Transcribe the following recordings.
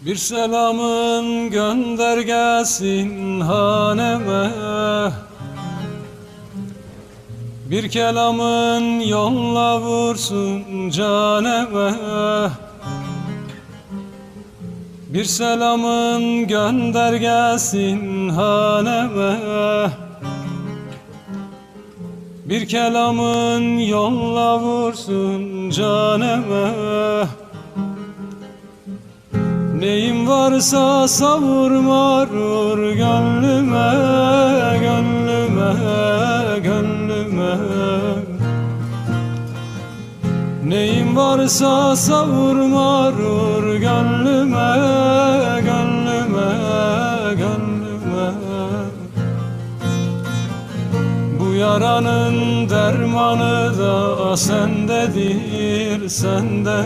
Bir selamın gönder gelsin haneme. Bir kelamın yolla vursun caneme. Bir selamın gönder gelsin haneme. Bir kelamın yolla vursun caneme. Neyim varsa savurma vur gönlüme, gönlüme, gönlüme. Neyim varsa savurma vur gönlüme, gönlüme, yaranın dermanı da sendedir, sende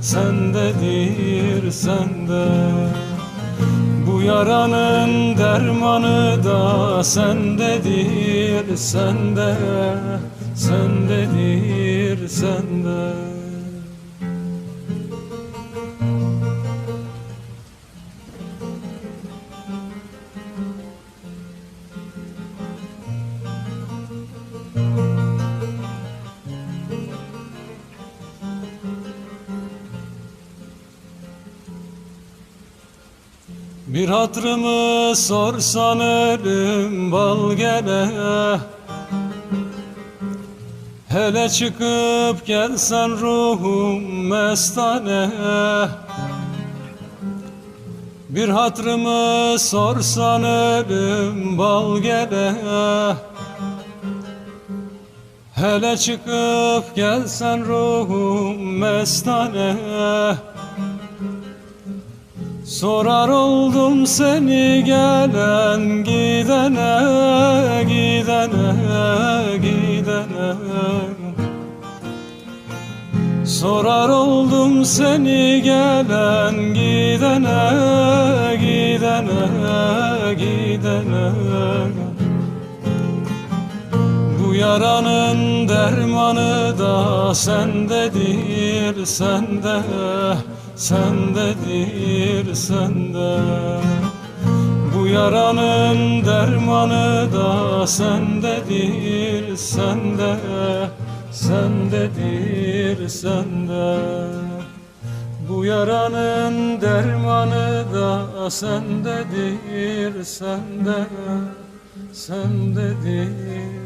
sendedir sende. Bu yaranın dermanı da sendedir sende sendedir sende Bir hatırımı sorsan ölüm bal gele. Hele çıkıp gelsen ruhum mestane. Bir hatırımı sorsan ölüm bal gele. Hele çıkıp gelsen ruhum mestane Sorar oldum seni gelen gidene gidene gidene. Sorar oldum seni gelen gidene gidene gidene. Bu yaranın dermanı da sendedir sende sendedir sende Bu yaranın dermanı da sendedir sende sendedir sende Bu yaranın dermanı da sendedir sende sendedir